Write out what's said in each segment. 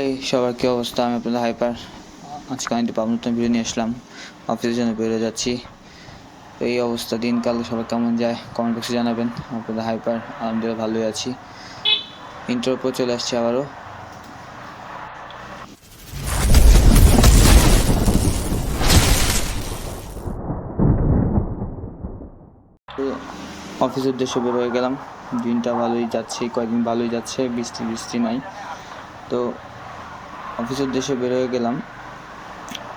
এই, সবার কী অবস্থা? আমি আপনাদের হাইপার আজকে আমি পাবো নতুন ভিডিও নিয়ে আসলাম। অফিসের জন্য বেরোয় যাচ্ছি। তো এই অবস্থা, দিনকাল সবার কেমন যায়? কমেন্ট বক্সে জানাবেন। আপনাদের হাইপার আলহামদুলিল্লাহ ভালোই আছি। ইন্টার উপর চলে আসছে আবারও। তো অফিসের উদ্দেশ্যে বের হয়ে গেলাম। দিনটা ভালোই যাচ্ছে, কয়েকদিন ভালোই যাচ্ছে, বৃষ্টি বৃষ্টি নাই। তো অফিসের উদ্দেশ্যে বের হয়ে গেলাম।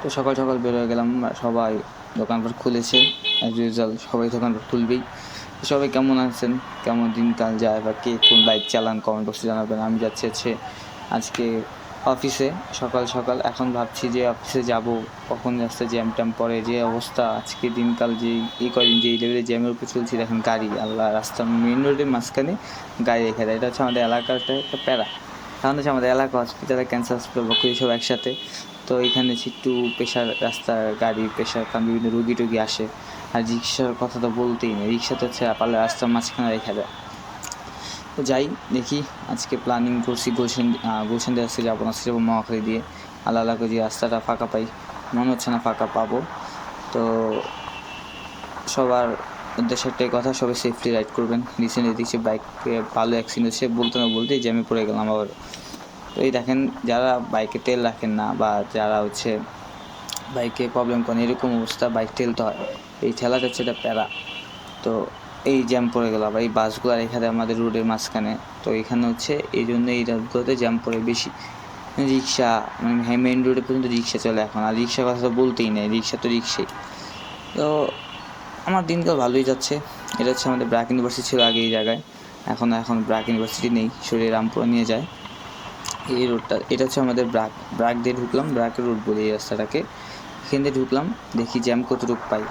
তো সকাল সকাল বের হয়ে গেলাম, সবাই দোকানপাট খুলেছে অ্যাজ ইউজুয়াল সবাই দোকানপাট খুলবেই। সবাই কেমন আছেন? কেমন দিনকাল যায় বা কে কোন বাইক চালান কমেন্ট বক্সে জানাবেন। আমি যাচ্ছি হচ্ছে আজকে অফিসে সকাল সকাল এখন ভাবছি যে অফিসে যাব, কখন রাস্তা জ্যাম ট্যাম পড়ে যে অবস্থা, আজকে দিনকাল যে, এই কদিন যে লেভেলে জ্যামের উপর চলছি, দেখেন গাড়ি, আল্লাহ, রাস্তার মেন রোডের মাঝখানে গাড়ি রেখে দেয়। এটা হচ্ছে আমাদের এলাকাটা একটা প্যারা। কারণ হচ্ছে আমাদের এলাকা হসপিটালে ক্যান্সার হসপিটাল বকুড়ি সব একসাথে, তো এখানে একটু প্রেশার রাস্তার গাড়ি প্রেশার কারণ বিভিন্ন রুগী টুগী আসে। আর রিক্সার কথা তো বলতেই নেই, রিক্সা তো হচ্ছে পারলে রাস্তার মাঝখানে রেখে দেয়। তো যাই, দেখি আজকে প্ল্যানিং করছি গুলশান গুলশান দিয়ে আসতে যাব না যাব মহাখালী দিয়ে। আল্লাহ আল্লাহ করে যে রাস্তাটা ফাঁকা পাই, মনে হচ্ছে না ফাঁকা পাবো। তো সবার উদ্দেশ্যে একটাই কথা, সবাই সেফলি রাইড করবেন। রিসেন্টলি দেখছি বাইকে ভালো অ্যাক্সিডেন্ট হচ্ছে বলতে না বলতেই জ্যামে পড়ে গেলাম আবার। তো এই দেখেন, যারা বাইকে তেল রাখেন না বা যারা হচ্ছে বাইকে প্রবলেম করেন, এরকম অবস্থা বাইক ঠেলতে হয়। এই ঠেলাটা হচ্ছে এটা প্যারা। তো এই জ্যাম পড়ে গেল। আবার এই বাসগুলো এখানে আমাদের রোডের মাঝখানে। তো এখানে হচ্ছে এই জন্য এই রাস্তাগুলোতে জ্যাম পড়ে বেশি। রিক্সা মানে মেন রোডে পর্যন্ত রিক্সা চলে এখন। আর রিক্সার কথা তো বলতেই নেই, রিক্সা তো রিক্সাই। তো আমার দিনকাল ভালোই যাচ্ছে। এটা হচ্ছে আমাদের ব্র্যাক ইউনিভার্সিটি ছিল আগে এই জায়গায়। এখন এখন ব্র্যাক ইউনিভার্সিটি নেই সরিয়ে রামপুরা নিয়ে যায়। এই রোডটা এটা হচ্ছে আমাদের ব্রাক ব্রাক দিয়ে ঢুকলাম, ব্রাকের রোড বলি এই রাস্তাটাকে। এখান দিয়ে ঢুকলাম, দেখি জ্যাম কতটুকু পাই।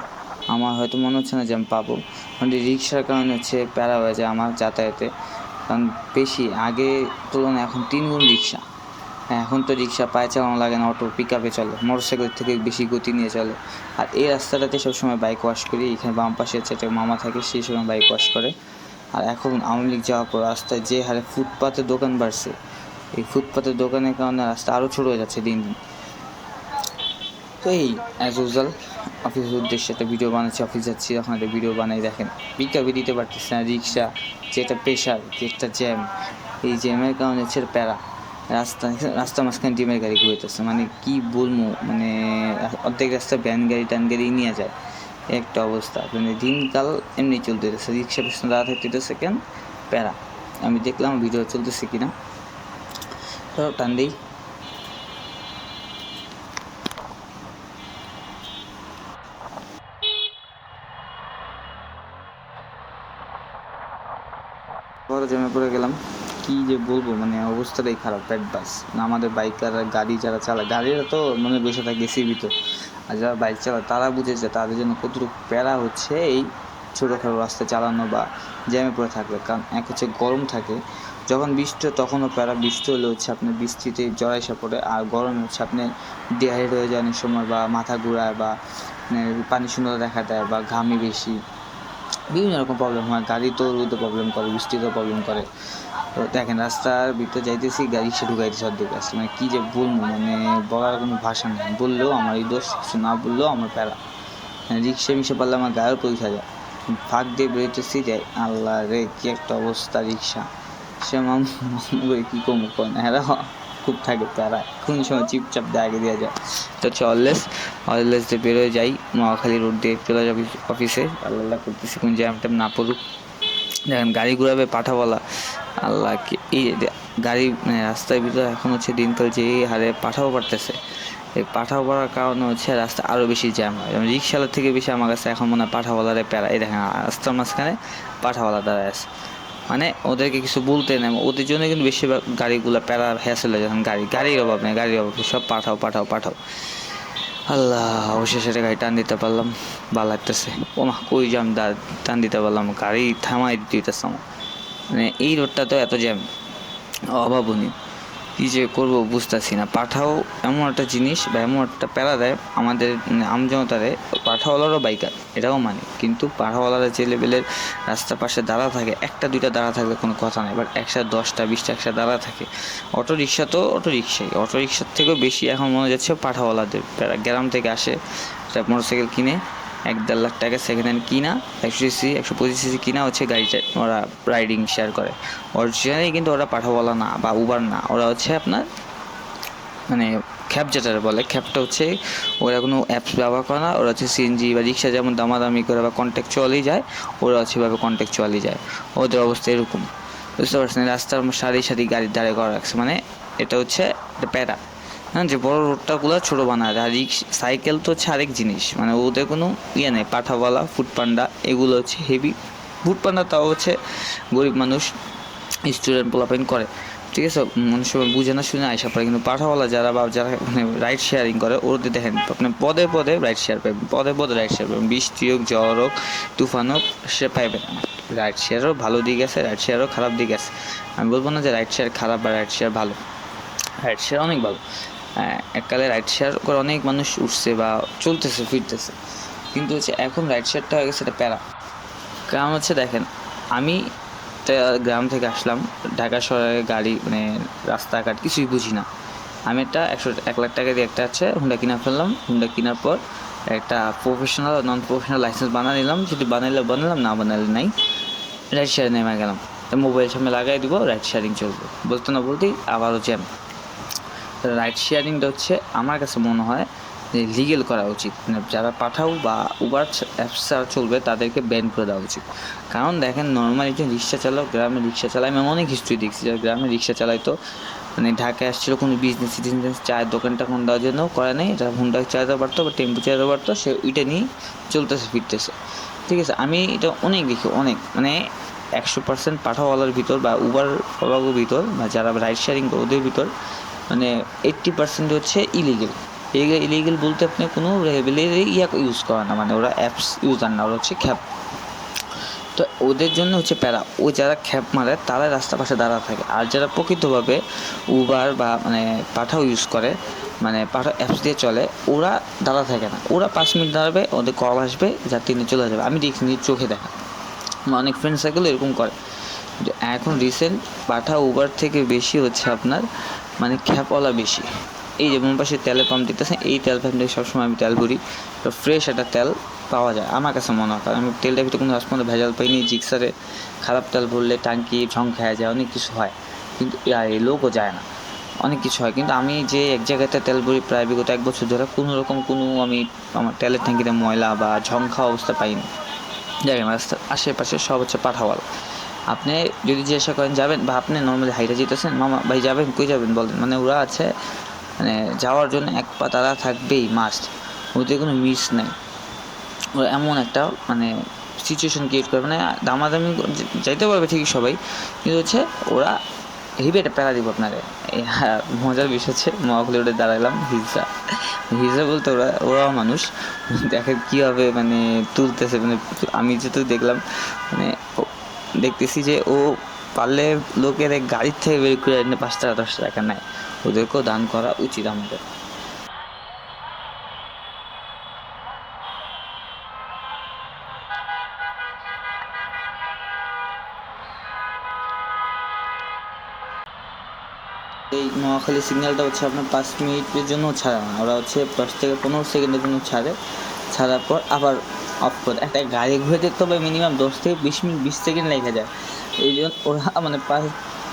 আমার হয়তো মনে হচ্ছে না জ্যাম পাবো। কারণ রিক্সার কারণে হচ্ছে প্যারা হয়ে যায় আমার যাতায়াতে। কারণ বেশি, আগে তুলনায় এখন তিন গুণ রিক্সা হ্যাঁ এখন তো রিক্সা পায়ে চালানো লাগে না অটো পিক আপে চলে মোটরসাইকেল থেকে বেশি গতি নিয়ে চলে। আর এই রাস্তাটাতে সবসময় বাইক ওয়াশ করি, এখানে বাম পাশে হচ্ছে একটা মামা থাকে সেই সময় বাইক ওয়াশ করে। আর এখন আওয়ামী লীগ যাওয়ার পর রাস্তায় যে হারে ফুটপাতে দোকান বাড়ছে এই ফুটপাতের দোকানের কারণে রাস্তা আরও ছোটো হয়ে যাচ্ছে দিন দিন। তো এই অ্যাজ ইউজুয়াল অফিসের উদ্দেশ্যে একটা ভিডিও বানাচ্ছি অফিস যাচ্ছি যখন একটা ভিডিও বানাই, দেখেন। বিজ্ঞাপন দিতে পারতেছি না, রিক্সা, যেটা প্রেশার যেটা জ্যাম এই জ্যামের কারণে হচ্ছে প্যারা। রাস্তা রাস্তা মাঝখানে ডিমের গাড়ি ঘুরেতেছে মানে কি বলব মানে অর্ধেক রাস্তা ভ্যান গাড়ি, টান গাড়ি নিয়ে যায়। একটা অবস্থা মানে দিনকাল এমনি চলতেছে, রিক্সা পেছনে দাঁড়া থাকতে সেকেন্ড প্যারা। আমি দেখলাম ভিডিও চলতেছে কিনা। টান দিই। গেলাম। কি যে বলব মানে অবস্থাটাই খারাপ পেট বাস আমাদের বাইকার গাড়ি যারা চালায়, গাড়িরা তো মনে বসে থাকে সিবি তো আর যারা বাইক চালায়, তারা বুঝেছে তাদের জন্য কতটুকু প্যারা হচ্ছে এই ছোটোখাটো রাস্তা চালানো বা জ্যামে পড়ে থাকবে কারণ এক হচ্ছে গরম থাকে যখন বৃষ্টি তখনও প্যারা বৃষ্টি হলে হচ্ছে আপনার বৃষ্টিতে জড়াইসা পড়ে আর গরমে হচ্ছে আপনি ডিহাইড হয়ে যাওয়ার সময় বা মাথা ঘুরায় বা মানে পানি শূন্যতা দেখা দেয় বা ঘামি বেশি, বিভিন্ন রকম প্রবলেম হয়। গাড়ি তো রোদে প্রবলেম করে, বৃষ্টিতেও প্রবলেম করে। তো দেখেন, রাস্তার ভিতরে যাইতেছি, গাড়ি সে ঢুকাইতেছে অর্ধেক রাস্তা। মানে কী যে বলব মানে বলার কোনো ভাষা নেই। বললেও আমার এই দোষ, কিছু না বললেও আমার প্যারা। মানে রিক্সা মিশে পারলে আমার গায়েও পরীক্ষা যায়। ফাঁক দিয়ে বেরোতেছি যাই আল্লাহ রে, কী একটা অবস্থা রিক্সা। সে মাম করে কী কমু কয় হ্যাঁ খুব থাকে প্যারা কোন সময় চিপচাপ দিয়ে, আগে দেওয়া যায়। তো হচ্ছে অললেস অললেস দিয়ে বেরোয় যাই মহাখালী রোড দিয়ে চলে যাবি অফিসে আল্লাহ করতেছি, কোন জ্যাম ট্যাম না পড়ুক। দেখেন, গাড়ি ঘুরাবে পাঠাওয়ালা আল্লাহ এই গাড়ি মানে রাস্তার ভিতরে এখন হচ্ছে দিনকাল যে হারে পাঠাও পারতেছে। এই পাঠাও পড়ার কারণে হচ্ছে রাস্তা আরও বেশি জ্যাম হয়। যেমন রিক্সাওয়ালার থেকে বেশি আমার কাছে এখন মনে হয় পাঠাওয়ালারে প্যারা। এই দেখেন, রাস্তার মাঝখানে পাঠাওয়ালা দাঁড়ায় আছে। মানে ওদেরকে কিছু বলতে নেই। ওদের জন্য কিন্তু বেশিরভাগ গাড়িগুলো প্যারা হ্যাসেল হয়ে যখন গাড়ি, গাড়ির অভাব নেই, গাড়ির অভাব সব পাঠাও পাঠাও পাঠাও। আল্লাহ, অবশেষে একটা গাড়ি টান দিতে পারলাম। ভালো লাগতেছে। ও মা কই জ্যাম দা- টান দিতে পারলাম। গাড়ি থামাই দিতেছে আমার। মানে এই রোডটা তো এত জ্যাম। অভাবনীয় কী যে করব বুঝতেছি না। পাঠাও এমন একটা জিনিস বা এমন একটা প্যারা দেয় আমাদের মানে আমজনতারে পাঠাওয়ালারও বাইকার, এটাও মানে। কিন্তু পাঠাওয়ালারা যে লেভেলের রাস্তার পাশে দাঁড়া থাকে, একটা দুইটা দাঁড়া থাকলে কোনো কথা নেই বাট একসাথে দশটা, বিশটা একসাথে দাঁড়া থাকে। অটো রিক্সা তো অটো রিক্সাই অটো রিক্সার থেকেও বেশি এখন মনে যাচ্ছে পাঠাওয়ালাদের। গ্রাম থেকে আসে মোটরসাইকেল কিনে, এক দেড় লাখ টাকা সেকেন্ড হ্যান্ড কিনা, একশো সিসি একশো পঁচিশ সিসি কিনা হচ্ছে গাড়িটা ওরা রাইডিং শেয়ার করে। অরিজিনালি কিন্তু ওরা পাঠাওয়ালা না বা উবার না, ওরা হচ্ছে আপনার মানে ক্যাব যেটা বলে ক্যাবটা হচ্ছে ওরা কোনো অ্যাপস ব্যবহার করে না, ওরা হচ্ছে সিএনজি বা রিক্সা যেমন দামাদামি করে বা কন্ট্যাক্ট কন্ট্যাকচুয়ালি যায়, ওরা হচ্ছে এভাবে কন্ট্যাকচুয়ালি যায়। ওদের অবস্থা এরকম। বুঝতে পারছেন? রাস্তার সারি সারি গাড়ির দাঁড়ে করা রাখছে মানে এটা হচ্ছে একটা প্যারা। হ্যাঁ যে বড় রোডটাগুলো ছোটো বানায় আর রিক্স সাইকেল তো হচ্ছে আরেক জিনিস। মানে ওদের কোনো ইয়ে নেই, পাঠাওয়ালা ফুটপান্ডা এগুলো হচ্ছে হেভি ফুটপান্ডা তাও হচ্ছে গরিব মানুষ স্টুডেন্ট পোলাপাইন করে। ঠিক আছে মানুষ বুঝে না শুনে আইসা পড়ে। কিন্তু পাঠাওয়ালা যারা বা যারা মানে রাইড শেয়ারিং করে ওদের দেখেন আপনি পদে পদে রাইড শেয়ার পাবেন পদে পদে রাইড শেয়ার পাবেন। বৃষ্টি হোক জ্বর হোক তুফান হোক সে পাইবেন রাইড শেয়ারও ভালো দিক আছে রাইড শেয়ারও খারাপ দিক আছে। আমি বলব না যে রাইড শেয়ার খারাপ বা রাইড শেয়ার ভালো। রাইড শেয়ার অনেক ভালো। হ্যাঁ, এককালে রাইড শেয়ার করে অনেক মানুষ উঠছে বা চলতেছে ফিরতেছে। কিন্তু হচ্ছে এখন রাইড শেয়ারটা হয়ে গেছে এটা প্যারা। কারণ হচ্ছে দেখেন আমি একটা গ্রাম থেকে আসলাম। ঢাকা শহরে গাড়ি মানে রাস্তাঘাট কিছুই বুঝি না। আমি একটা একশো, এক লাখ টাকা দিয়ে একটা আছে হুন্ডা কিনা ফেললাম। হুন্ডা কেনার পর একটা প্রফেশনাল নন প্রফেশনাল লাইসেন্স বানা নিলাম। যদি বানাইলে বানালাম না বানালে নাই। রাইড শেয়ার নেমে গেলাম। মোবাইল সামনে লাগাই দিব রাইড শেয়ারিং চলবে। বলতে না বলতেই আবারও জ্যাম রাইড শেয়ারিংটা হচ্ছে, আমার কাছে মনে হয় লিগেল করা উচিত। মানে যারা পাঠাও বা উবার অ্যাপস যারা চলবে, তাদেরকে ব্যান করে দেওয়া উচিত। কারণ দেখেন নর্মাল একজন রিক্সা চালক, গ্রামে রিক্সা চালায়, আমি অনেক হিস্ট্রি দেখছি। যারা গ্রামে রিক্সা চালাই তো মানে ঢাকায় আসছিল কোনো বিজনেস টিজনেস চায়ের দোকানটা কোন দেওয়ার জন্য করে নেই। এটা হুন্ডা চালাতে পারতো বা টেম্পু চালাতে পারতো সে ওইটা নিয়ে চলতেছে, ফিরতেছে। ঠিক আছে, আমি এটা অনেক দেখি, অনেক। মানে একশো পার্সেন্ট পাঠাওয়ালার ভিতর বা উবার ভিতর, বা যারা রাইড শেয়ারিং ওদের ভিতর মানে এইট্টি পার্সেন্ট হচ্ছে ইলিগেল ইলিগেল বলতে আপনি কোনো লেভেলের ইয়া ইউজ করে না মানে ওরা অ্যাপস ইউজ ইউজার না, ওরা হচ্ছে খ্যাপ। তো ওদের জন্য হচ্ছে প্যারা, ও যারা খ্যাপ মারে, তারা রাস্তা পাশে দাঁড়া থাকে। আর যারা প্রকৃতভাবে উবার বা মানে পাঠাও ইউজ করে মানে পাঠাও অ্যাপস দিয়ে চলে, ওরা দাঁড়া থাকে না। ওরা পাঁচ মিনিট দাঁড়াবে, ওদের কল আসবে যা তিনি চলে যাবে। আমি দেখি নিজ চোখে দেখা। আমার অনেক ফ্রেন্ড সার্কেল এরকম করে। এখন রিসেন্ট পাঠা উবার থেকে বেশি হচ্ছে আপনার মানে খ্যাপওয়ালা বেশি। এই যেমন পাশে তেলের পাম্প দিতেছেন এই তেল পাম্প থেকে সবসময় আমি তেল ভরি। তো ফ্রেশ একটা তেল পাওয়া যায়, আমার কাছে মনে হয়। কারণ আমি তেলটার ভিতরে কোনো আজ পর্যন্ত ভেজাল পাইনি জিক্সারে খারাপ তেল ভরলে টাঙ্কি ঝং খেয়ে যায়, অনেক কিছু হয়। কিন্তু লোকও যায় না। অনেক কিছু হয়। কিন্তু আমি যে এক জায়গাতে তেল ভরি প্রায় বিগত এক বছর ধরে কোনো রকম কোনো আমি আমার তেলের ট্যাঙ্কিতে ময়লা বা ঝং খাওয়া অবস্থা পাইনি। জায়গা রাস্তার আশেপাশে সব হচ্ছে পাঠাওয়াল। আপনি যদি জিজ্ঞাসা করেন, যাবেন? বা আপনি নর্মালি হাইটা যেতেছেন? মামা ভাই যাবেন? কই যাবেন বলেন? মানে ওরা আছে মানে যাওয়ার জন্য এক পা তারা থাকবেই মাস্ট ওদের কোনো মিস নেই। ওরা এমন একটা মানে সিচুয়েশন ক্রিয়েট করে মানে দামাদামি যাইতে পারবে ঠিকই সবাই কিন্তু হচ্ছে ওরা হেভি একটা প্যারা দিব হ্যাঁ, মজার বিষয় হচ্ছে ওটা দাঁড়ালাম হিজা হিজা বলতে ওরা ওরাও মানুষ। দেখে কীভাবে মানে তুলতেছে মানে আমি যেহেতু দেখলাম মানে দেখতেছি যে ও পারলে লোকের গাড়ির থেকে বের করে এনে পাঁচ টাকা, দশ টাকা নেয়। ওদেরকেও দান করা উচিত আমাদের। এই মহাখালী সিগন্যালটা হচ্ছে আপনার পাঁচ মিনিটের জন্য ছাড়ে না। ওরা হচ্ছে দশ থেকে পনেরো সেকেন্ডের জন্য ছাড়ে। ছাড়ার পর আবার অফ করে। একটা গাড়ি ঘুরে দেখতে হবে মিনিমাম দশ থেকে বিশ মিনিট, বিশ সেকেন্ড লেগে যায়। এই জন্য ওরা মানে পাঁচ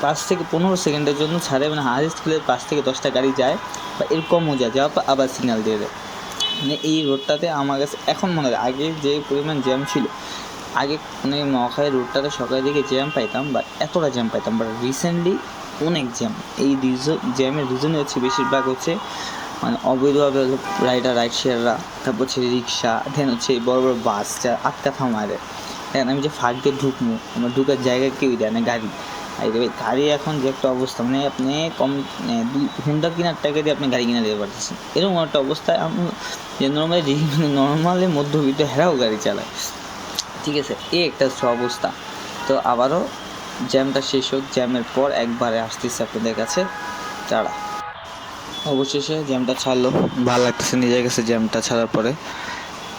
পাঁচ থেকে পনেরো সেকেন্ডের জন্য ছাড়ে মানে হাইস্ট স্কুলে পাঁচ থেকে দশটা গাড়ি যায় বা এরকমও যায়, যাওয়ার পর আবার সিগন্যাল দিয়ে দেয়। মানে এই রোডটাতে আমার কাছে, এখন মনে হয় আগে যে পরিমাণ জ্যাম ছিল, আগে মানে মহাখালী রোডটাতে সকালের দিকে জ্যাম পাইতাম বা এতটা জ্যাম পাইতাম বাট রিসেন্টলি অনেক জ্যাম এই রিজন জ্যামের রিজনে হচ্ছে বেশিরভাগ হচ্ছে মানে অবৈধভাবে রাইডার রাইড শেয়াররা তারপর হচ্ছে রিক্সা দেন হচ্ছে বড় বড় বাস যা আটকা থামারে দেন আমি যে ফাঁক দিয়ে ঢুকবো, আমার ঢুকার জায়গা কেউই দেয় না, গাড়ি। আর গাড়ি এখন যে একটা অবস্থা মানে আপনি কম মানে হুন্ডা কেনার টাকা দিয়ে আপনি গাড়ি কিনে দিতে পারতেছেন। এরকম একটা অবস্থায় আমি যে নর্মালি নর্মালি মধ্যবিত্ত হেরাও গাড়ি চালায়। ঠিক আছে, এই একটা অবস্থা। তো আবারও জ্যামটা শেষ হোক, জ্যামের পর একবারে আসতেছে আপনাদের কাছে। তারা। অবশেষে জ্যামটা ছাড়লো। ভালো লাগতেছে নিজের কাছে জ্যামটা ছাড়ার পরে।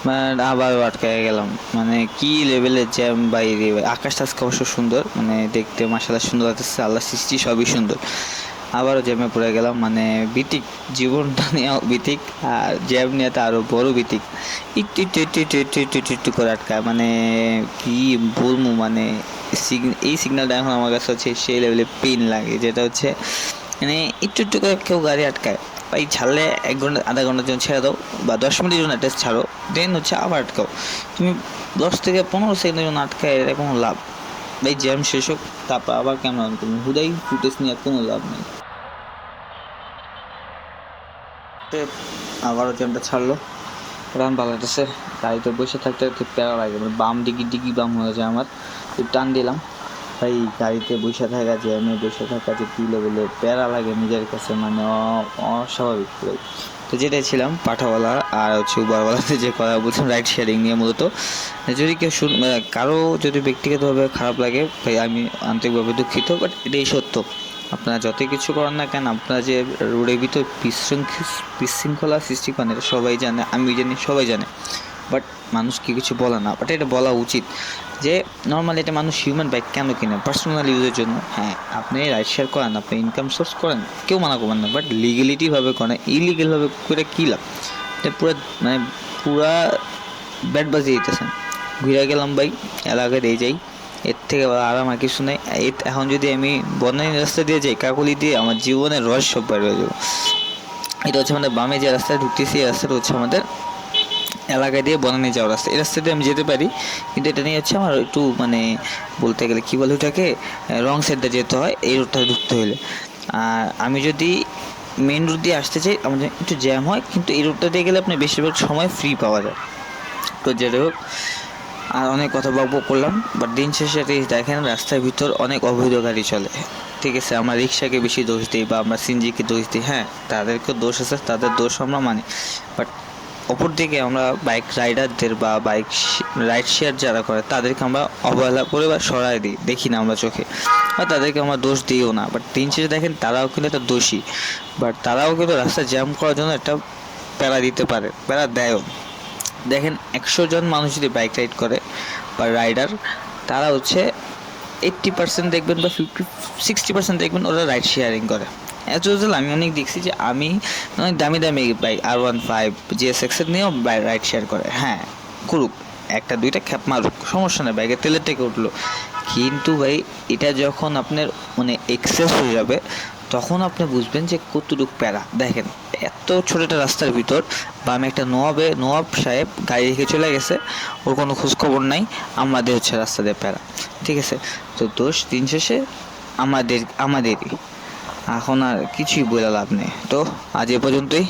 মানে আবারও আটকায় গেলাম। মানে কি লেভেলের জ্যাম বাইরে আকাশটা আজকে অবশ্য সুন্দর মানে দেখতে মাসাল্লাহ সুন্দর লাগতেছে, আল্লাহ সৃষ্টি সবই সুন্দর। আবারও জ্যামে পড়ে গেলাম মানে বিতিক, জীবনটা নিয়েও বিতিক, আর জ্যাম নিয়ে তো আরও বড় বিতিক। একটু একটু একটু একটু একটু একটু একটু একটু করে আটকায় মানে কি বলব মানে এই সিগন্যালটা এখন আমার কাছে হচ্ছে সেই লেভেলে পেন লাগে, যেটা হচ্ছে মানে একটু একটু করে কেউ গাড়ি আটকায়। ভাই ছাড়লে এক ঘণ্টা, আধা ঘণ্টার জন্য ছেড়ে দাও, বা দশ মিনিটের জন্য অ্যাটলিস্ট ছাড়ো দেন হচ্ছে আবার আটকাও। তুমি দশ থেকে পনেরো সেকেন্ডের জন্য আটকায় এটা কোনো লাভ। ভাই জ্যাম শেষ হোক, তারপর আবার কেমন তুমি হুদাই ফুটেজ নিয়ে কোনো লাভ নেই। আবারও জ্যামটা ছাড়লো। রান ভালো লাগতেছে গাড়িতে বসে থাকতে থাকতে প্যারা লাগে। মানে বাম দিকে দিকে বাম হয়ে যায় আমার। একটু টান দিলাম। ভাই গাড়িতে বসে থাকা, জ্যামে বসে থাকা যে কী লেভেলে প্যারা লাগে নিজের কাছে মানে অস্বাভাবিক। তো যেটাই ছিলাম, পাঠাওয়ালা আর হচ্ছে উবারওয়ালাতে যে কথা বলছিলাম রাইড শেয়ারিং নিয়ে মূলত। যদি কেউ শুন মানে কারও যদি ব্যক্তিগতভাবে খারাপ লাগে, ভাই, আমি আন্তরিকভাবে দুঃখিত বাট এটাই সত্য। আপনারা যতই কিছু করেন না কেন, আপনারা যে রোডের ভিতর বিশৃঙ্খ- বিশৃঙ্খলা সৃষ্টি করেন, এটা সবাই জানে আমি জানি, সবাই জানে। বাট মানুষ কি কিছু বলে না বাট এটা বলা উচিত। যে নর্মালি এটা মানুষ হিউম্যান বাইক কেন কিনে? পার্সোনাল ইউজের জন্য। হ্যাঁ আপনি রাইড শেয়ার করেন, আপনি ইনকাম সোর্স করেন, কেউ মানা করবেন না বাট লিগেলিটিভাবে করেন ইলিগেলভাবে করে কী লাভ? এটা পুরো মানে পুরা ব্যাট বাজিয়ে দিতেছেন। ঘুরে গেলাম ভাই এলাকায় দিয়ে যাই, এর থেকে আরাম আর কিছু নেই। এখন যদি আমি বনানী রাস্তা দিয়ে যাই, কাকুলি দিয়ে আমার জীবনের রস সব বাইরে যাব। এটা হচ্ছে আমাদের বামে যে রাস্তায় ঢুকতেছি, এই রাস্তাটা হচ্ছে আমাদের এলাকা দিয়ে বনানী যাওয়ার রাস্তা। এই রাস্তা দিয়ে আমি যেতে পারি, কিন্তু এটা নিয়ে হচ্ছে আমার একটু মানে বলতে গেলে কী বলে ওটাকে রং সাইডটা যেতে হয়, এই রোডটা ঢুকতে হলে। আর আমি যদি মেন রোড দিয়ে আসতে চাই আমাদের একটু জ্যাম হয়, কিন্তু এই রোডটা দিয়ে গেলে আপনি বেশিরভাগ সময় ফ্রি পাওয়া যায়। তো যেটা হোক, আর অনেক কথা বকবক করলাম বাট দিন শেষে দেখেন রাস্তার ভিতর অনেক অবৈধ গাড়ি চলে। ঠিক আছে, আমরা রিক্সাকে বেশি দোষ দিই বা আমরা সিনজিকে দোষ দিই হ্যাঁ তাদেরকে দোষ আছে, তাদের দোষ আমরা মানি। বাট অপর দিকে আমরা বাইক রাইডারদের বা বাইক রাইড শেয়ার যারা করে, তাদেরকে আমরা অবহেলা করে বা সরাই দিই, দেখি না আমরা চোখে। বা তাদেরকে আমরা দোষ দিইও না বাট দিন শেষে দেখেন তারাও কিন্তু একটা দোষী। বাট তারাও কিন্তু রাস্তা জ্যাম করার জন্য একটা প্যারা দিতে পারে, প্যারা দেয়ও। দেখেন একশো জন মানুষ যদি বাইক রাইড করে বা রাইডার তারা হচ্ছে এইট্টি পার্সেন্ট দেখবেন বা ফিফটি সিক্সটি পার্সেন্ট দেখবেন ওরা রাইড শেয়ারিং করে। অ্যাজ ইউজুয়াল আমি অনেক দেখছি যে আমি অনেক দামি দামি বাইক আর ওয়ান ফাইভ জিএস এক্সের নিয়েও রাইড শেয়ার করে। হ্যাঁ করুক। একটা, দুইটা খ্যাপ মারুক, সমস্যা নেই বাইকের তেলের থেকে উঠল। কিন্তু ভাই, এটা যখন আপনার মানে এক্সেস হয়ে যাবে, তখন আপনি বুঝবেন যে কতটুক প্যারা। দেখেন, এত ছোট একটা রাস্তার ভিতর, বা আমি একটা নোয়াবে নোয়াব সাহেব গাড়ি রেখে চলে গেছে, ওর কোনো খোঁজখবর নাই, আমাদের হচ্ছে রাস্তা দিয়ে প্যারা। ঠিক আছে? তো দোষ দিন শেষে আমাদের, আমাদেরই। এখন আর কিছুই বলে লাভ নেই। তো আজ এ পর্যন্তই।